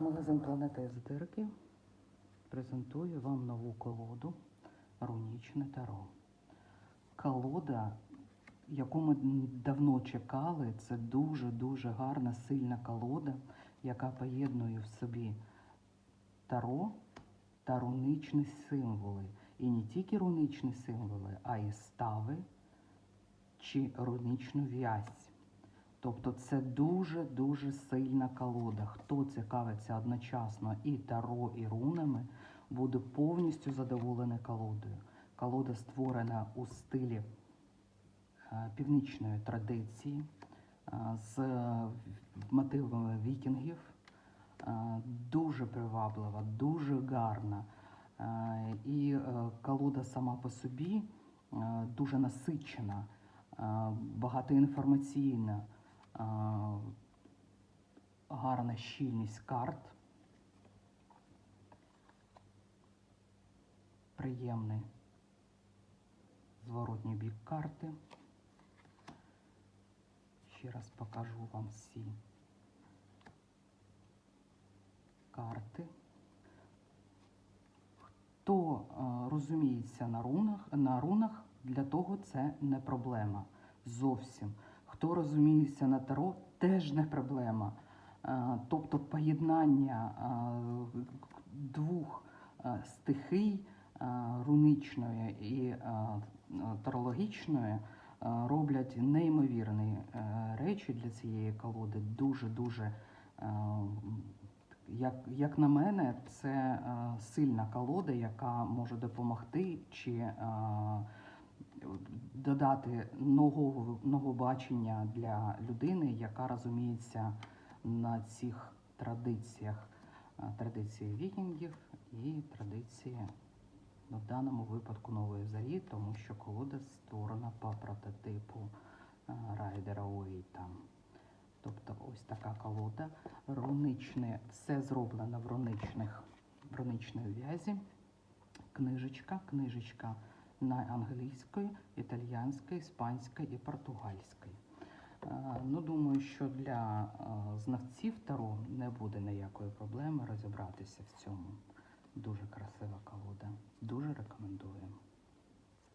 Магазин Планета Езотерики презентує вам нову колоду Рунічне Таро. Колода, яку ми давно чекали, це дуже-дуже гарна, сильна колода, яка поєднує в собі таро та руничні символи. І не тільки руничні символи, а й стави чи руничну в'язь. Тобто це дуже-дуже сильна колода. Хто цікавиться одночасно і таро, і рунами, буде повністю задоволений колодою. Колода створена у стилі е, північної традиції е, з мотивами вікінгів. Е, Дуже приваблива, дуже гарна. І колода сама по собі дуже насичена, багатоінформаційна, е, гарна щільність карт, приємний зворотній бік карти. Ще раз покажу вам всі карти. Хто е, розуміється на рунах, на рунах, для того це не проблема зовсім. Хто розуміється на таро, теж не проблема. Е, тобто поєднання е, двох е, стихій руничної і тарологічної роблять неймовірні речі для цієї колоди. Дуже-дуже як, як на мене, це сильна колода, яка може допомогти чи додати нового, бачення для людини, яка розуміється на цих традиціях. Е, Традиції вікінгів і традиції ну, в даному випадку нової зарі, тому що колода створена по прототипу е, Райдера Уейта. Тобто ось така колода. Руничне, все зроблено в руничних, в руничної в'язі. Книжечка, книжечка на англійської, італіянської, іспанської і португальської. Е, Ну, думаю, що для е, знавців Таро не буде ніякої проблеми розібратися в цьому.